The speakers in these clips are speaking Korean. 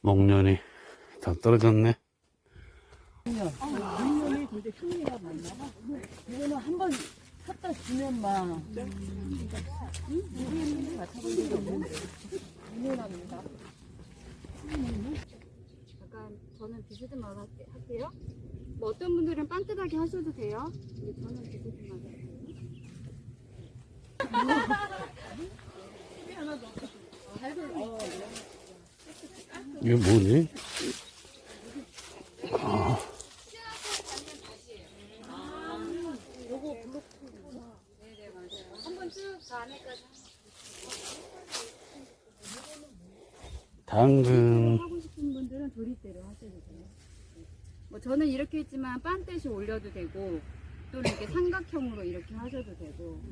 목련이 다 떨어졌네. 물건이 근데 흉내가 많나 봐. 이거는 한번 샀다 주면만. 응? 우리는 맡아본 적이 없는데. 흉내납니다. 약간 저는 비스듬하게 할게- 할게요. 뭐 어떤 분들은 반듯하게 하셔도 돼요. 근데 저는 비스듬하게 할게요. 이게 저 안에까지 당근. 하고 싶은 분들은 조립대로 하셔도 돼요. 뭐 저는 이렇게 했지만 반듯이 올려도 되고 또는 이렇게 삼각형으로 이렇게 하셔도 되고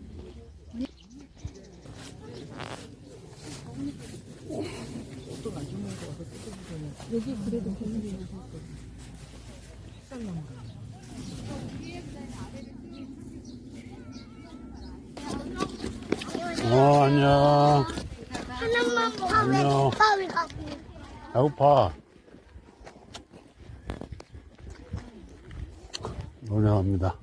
여기 그래도 분위기는 어, 안녕. 하나만 안녕. 파왜 가고 배고파. 노래합니다.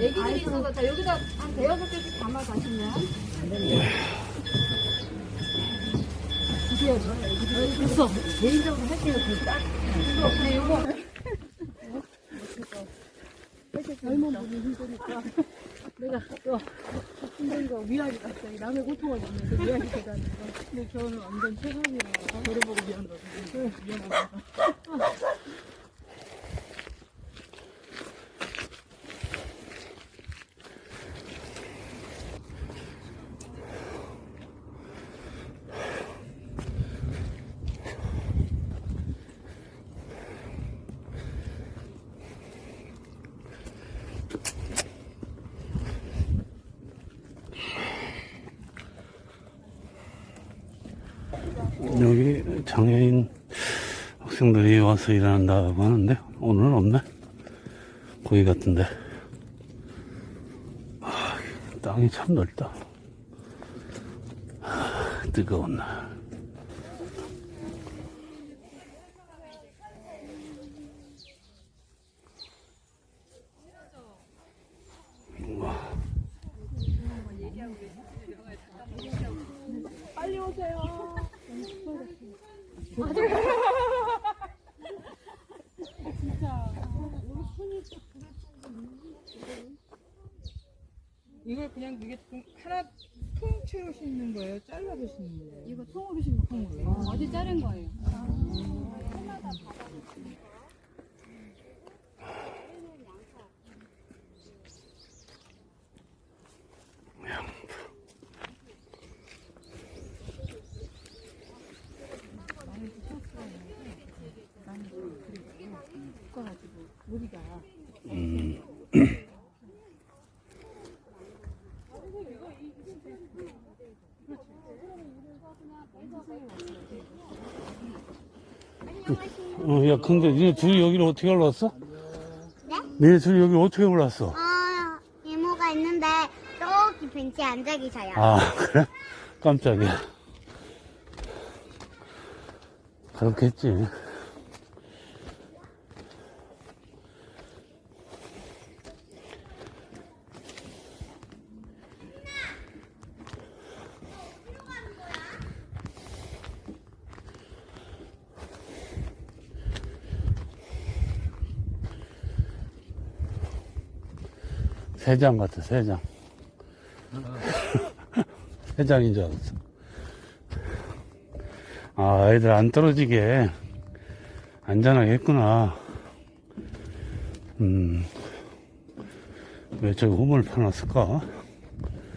애기들이 있어서 자 여기다 한 대여섯 개씩 담아 가시면 그래서 개인적으로 할 때는 그 딱. 네, 요거 이렇게 젊은 분이 힘드니까 내가 또 힘든 거 위안이 갑자기 남의 고통을 보면서 위안이 되다는 거. 근데 저는 완전 최선이라 저를 보고 미안하다고. 미안하다. 여기 장애인 학생들이 와서 일한다고 하는데 오늘은 없네. 거기 같은데. 아, 땅이 참 넓다. 아, 뜨거운 날. 이걸 그냥 이게 통- 하나 통 채우시는 거예요? 잘라 드시는 거예요? 이거 통으로 심는 거예요. 어디 자른 거예요? 음, 어, 야, 근데 니네 둘이 여기를 어떻게 올라왔어? 네? 니네 둘이 여기 어떻게 올라왔어? 아 이모가 있는데 저기 벤치에 앉아 계셔요 아, 그래? 깜짝이야. 그렇겠지. 세 장 같아, 세 장. 세 장인 줄 알았어. 아, 애들 안 떨어지게 안전하게 했구나. 음, 왜 저기 우물 펴놨을까?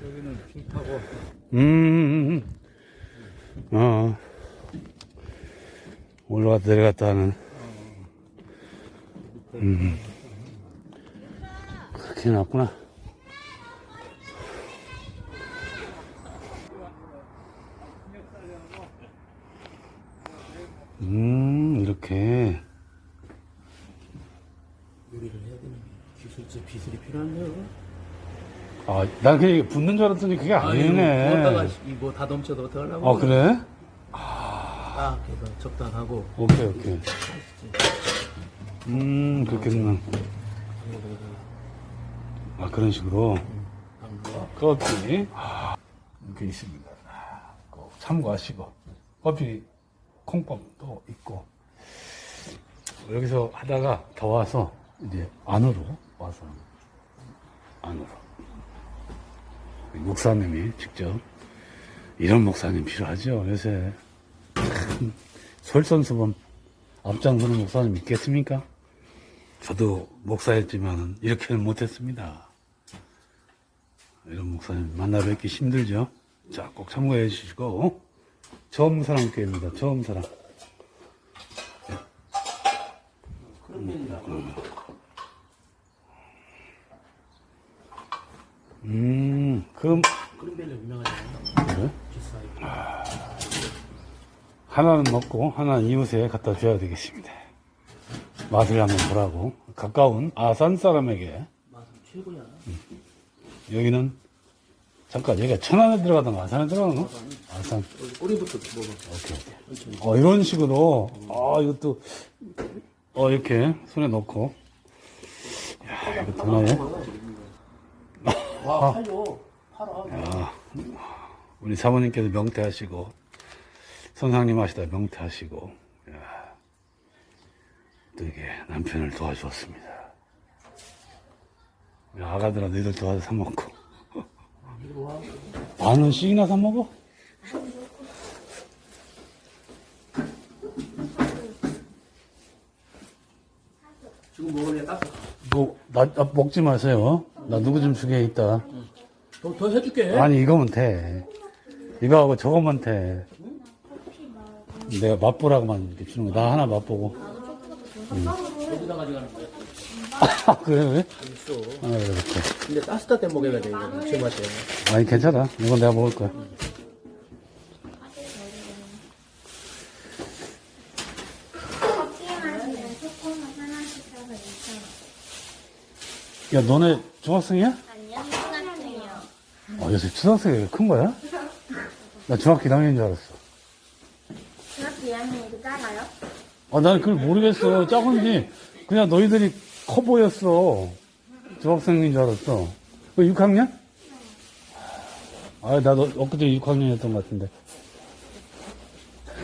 여기는 빙타고 음, 어, 올라갔다 내려갔다 하는, 음, 그렇게 해놨구나. 음, 이렇게. 요리를 해야 되는 기술적 기술이 필요한데요. 아, 난 그냥 이게 붙는 줄 알았더니 그게 아니네. 부었다가 이거 다 넘쳐도 어떡하려고. 아, 그래? 딱 해서 적당하고. 오케이, 오케이. 음, 그렇겠구나. 아, 그런 식으로. 커피. 아, 이렇게 있습니다. 아, 꼭 참고하시고. 커피 콩밥도 있고. 여기서 하다가 더 와서 이제 안으로 와서 안으로. 목사님이 직접 이런 목사님 필요하죠 요새 참, 솔선수범 앞장서는 목사님 있겠습니까? 저도 목사였지만 이렇게는 못했습니다. 이런 목사님 만나 뵙기 힘들죠? 자, 꼭 참고해 주시고 처음 사랑 교회입니다. 처음 사랑. 음, 그럼 데는 유명하잖아요. 그래? 비싸요. 하나는 먹고 하나는 이웃에 갖다 줘야 되겠습니다. 맛을 한번 보라고 가까운 아산 사람에게 맛은 최고야. 여기는 잠깐 여기가 천안에 들어가던 아산에 들어가는 거? 아산. 꼬리부터 먹어. 오케이 오케이. 어 이런 식으로 아 이것도 어 이렇게 손에 넣고 야 이거 되나요? 와, 팔려. 팔아. 야, 우리 사모님께서 명태하시고 선상님 하시다 명태하시고 야, 또 이게 남편을 도와주었습니다. 아가들아 너희들 도와서 사 먹고 만 원씩이나 사 먹어? 지금 먹으래 딱. 뭐, 나, 나 먹지 마세요. 나 누구 좀 주게 있다. 더, 더 해줄게. 아니 이거면 돼. 이거하고 저거만 돼. 내가 맛보라고만 이렇게 주는 거. 나 하나 맛보고. 여기다 가져가는 거야. 아, 그래, 왜? 있어. 아, 그래. 근데 따뜻할 때 먹어야 돼, 이거. 제맛에. 아니, 괜찮아. 이건 내가 먹을 거야. 야, 너네 중학생이야? 아니요, 초등학생이요. 아, 요새 초등학생이 큰 거야? 나 중학교 1학년인 줄 알았어. 중학교 2학년이 작아요? 아, 나는 그걸 모르겠어. 작은지, 그냥 너희들이 커 보였어. 중학생인 줄 알았어. 그 6학년? 아, 나도 엊그제 6학년이었던 것 같은데.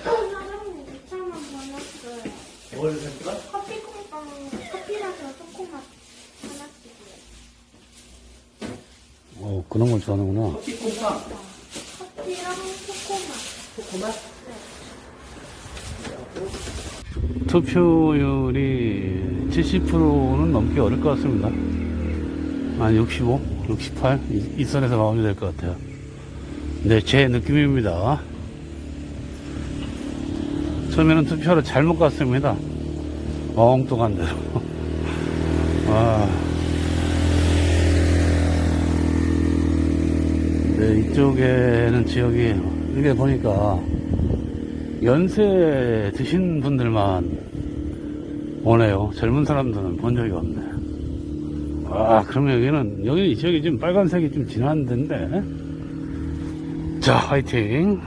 사장님 2차만 보냈어요. 뭘 했을까? 커피 콩빵, 커피라서 초코맛 하나씩이요. 어, 그런 걸 좋아하는구나. 커피 콩빵. 커피랑 초코맛. 초코맛? 투표율이 70%는 넘기 어려울 것 같습니다. 한 65, 68? 이, 이 선에서 마무리될 것 같아요. 네, 제 느낌입니다. 처음에는 투표를 잘못 갔습니다. 엉뚱한 대로. 아. 네, 이쪽에는 지역이, 이게 보니까, 연세 드신 분들만 오네요. 젊은 사람들은 본 적이 없네. 아, 그러면 여기는, 여기 이 지역이 지금 빨간색이 좀 진한 데인데. 자, 화이팅.